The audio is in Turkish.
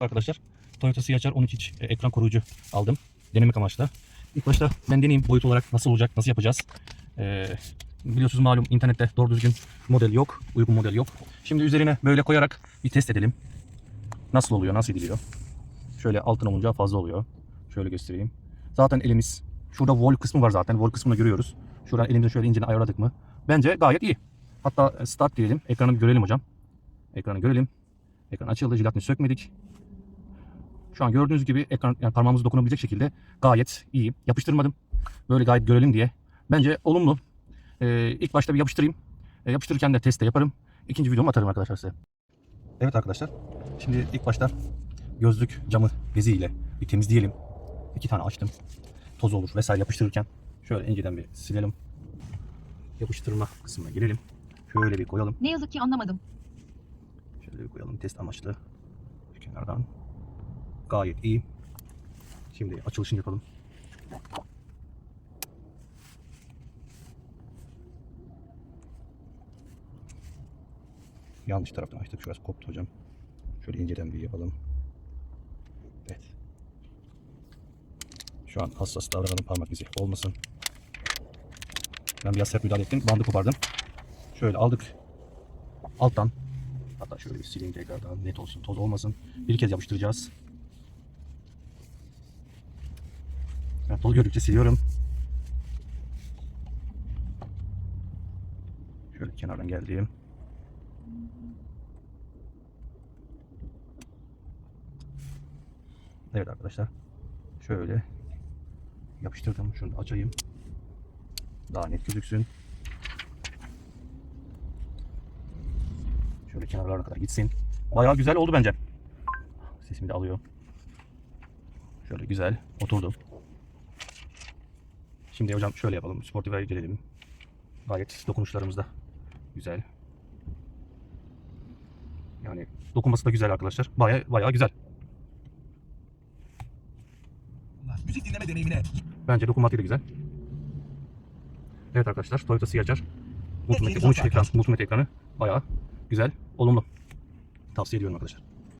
Arkadaşlar Toyota CHR 12 inç e, ekran koruyucu aldım. Denemek amaçlı. İlk başta ben deneyeyim boyut olarak nasıl olacak, nasıl yapacağız. Ee, biliyorsunuz malum internette doğru düzgün model yok, uygun model yok. Şimdi üzerine böyle koyarak bir test edelim. Nasıl oluyor, nasıl ediliyor. Şöyle altına olunca fazla oluyor. Şöyle göstereyim. Zaten elimiz, şurada wall kısmı var zaten. Wall kısmını görüyoruz. Şuradan elimizin şöyle incini ayarladık mı? Bence gayet iyi. Hatta start diyelim. Ekranı görelim hocam. Ekranı görelim. Ekran açıldı. Jilatini sökmedik. Şu an gördüğünüz gibi ekran yani parmağımızı dokunabilecek şekilde gayet iyi. Yapıştırmadım. Böyle gayet görelim diye. Bence olumlu. Ee, ilk başta bir yapıştırayım. Ee, yapıştırırken de test de yaparım. İkinci videomu atarım arkadaşlar size. Evet arkadaşlar. Şimdi ilk başta gözlük camı beziyle bir temizleyelim. İki tane açtım. Toz olur vesaire yapıştırırken. Şöyle inceden bir silelim. Yapıştırma kısmına girelim. Şöyle bir koyalım. Ne yazık ki anlamadım. Şöyle bir koyalım test amaçlı. Şu kenardan. Gayet iyi. Şimdi açılışını yapalım. Yanlış taraftan açtık. Şurası koptu hocam. Şöyle inceden bir yapalım. Evet. Şu an hassas davranalım parmak izi olmasın. Ben biraz sert müdahale ettim. Bandı kopardım. Şöyle aldık. Alttan Hatta şöyle bir sileyim tekrardan net olsun toz olmasın. Bir kez yapıştıracağız. Toz gördükçe siliyorum. Şöyle kenardan geldim. Evet arkadaşlar. Şöyle yapıştırdım. Şunu açayım. Daha net gözüksün. Şöyle kenarlarına kadar gitsin. Bayağı güzel oldu bence. Sesimi de alıyor. Şöyle güzel oturdu. Şimdi hocam şöyle yapalım. Sportify'a girelim. Gayet dokunuşlarımız da güzel. Yani dokunması da güzel arkadaşlar. Bayağı bayağı güzel. Müzik dinleme deneyimine Bence dokunmatik de güzel. Evet arkadaşlar Toyota CHR Multimedya 13 ekran, multimedya ekranı bayağı güzel, olumlu. Tavsiye ediyorum arkadaşlar.